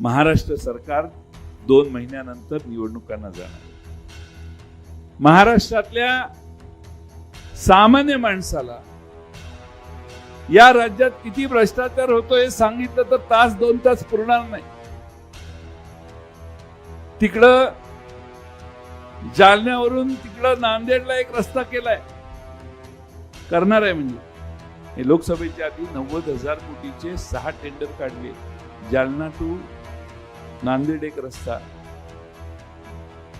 महाराष्ट्र सरकार दोन महिन्यानंतर निवडणुकांना जाणार. महाराष्ट्रातल्या सामान्य माणसाला या राज्यात किती भ्रष्टाचार होतो हे सांगितलं तर तास दोन तास पुरणार नाही. तिकडं जालन्यावरून तिकडं नांदेडला एक रस्ता केलाय. करणार आहे म्हणजे. हे लोकसभेच्या आधी नव्वद हजार कोटीचे सहा टेंडर काढले. जालना टू नांदेड एक रस्ता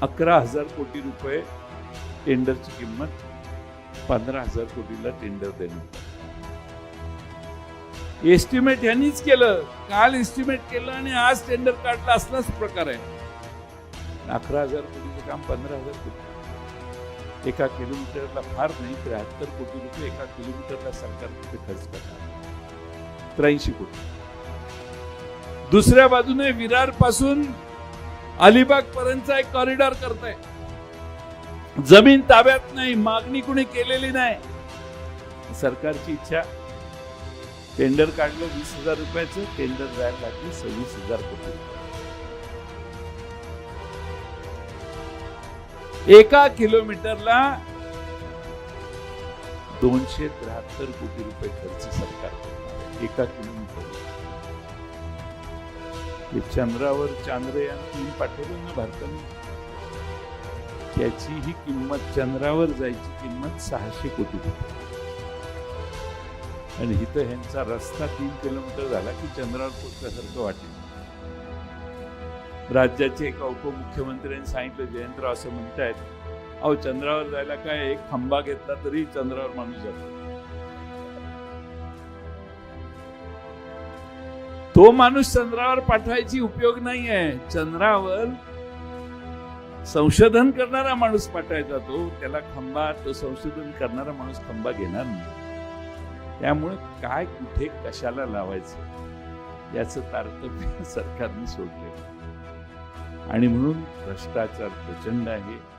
अकरा हजार कोटी रुपये टेंडरची किंमत पंधरा हजार कोटीला टेंडर देणे. एस्टिमेट यांनीच केलं. काल एस्टिमेट केलं आणि आज टेंडर काढला. असलाच प्रकार आहे. अकरा हजार कोटीचं काम पंधरा हजार कोटी. एका किलोमीटरला फार नाही त्र्याहत्तर कोटी रुपये एका किलोमीटरला सरकार खर्च करणार त्र्याऐंशी कोटी. दुसऱ्या बाजूने विरारपासून अलिबाग पर्यंतचा एक कॉरिडॉर करताय. जमीन ताब्यात नाही मागणी कुणी केलेली नाही. सरकारची इच्छा टेंडर काढलं वीस हजार रुपयाचं टेंडर जायला लागली सव्वीस हजार कोटी. रुपये एका किलोमीटरला दोनशे त्र्याहत्तर कोटी रुपये खर्च सरकार एका किलोमीटरला. हे चंद्रावर चांद्रयान तीन पाठवलं ना भारताने त्याची ही किंमत चंद्रावर जायची किंमत सहाशे कोटी रुपये. आणि इथं ह्यांचा रस्ता तीन किलोमीटर झाला की चंद्रावर पोचल्यासारखं वाटेल. राज्याचे एका उपमुख्यमंत्र्यांनी सांगितलं जयंतराव असं म्हणतायत अहो चंद्रावर जायला काय एक खांबा घेतला तरी चंद्रावर माणूस जातो. तो माणूस चंद्रावर पाठवायची उपयोग नाही आहे चंद्रावर संशोधन करणारा माणूस पाठवायचा तो त्याला खंबा तो संशोधन करणारा माणूस खंबा घेणार नाही. त्यामुळे काय कुठे कशाला लावायचं? याचं तारतम्य सरकारने सोडले आणि म्हणून भ्रष्टाचार प्रचंड आहे.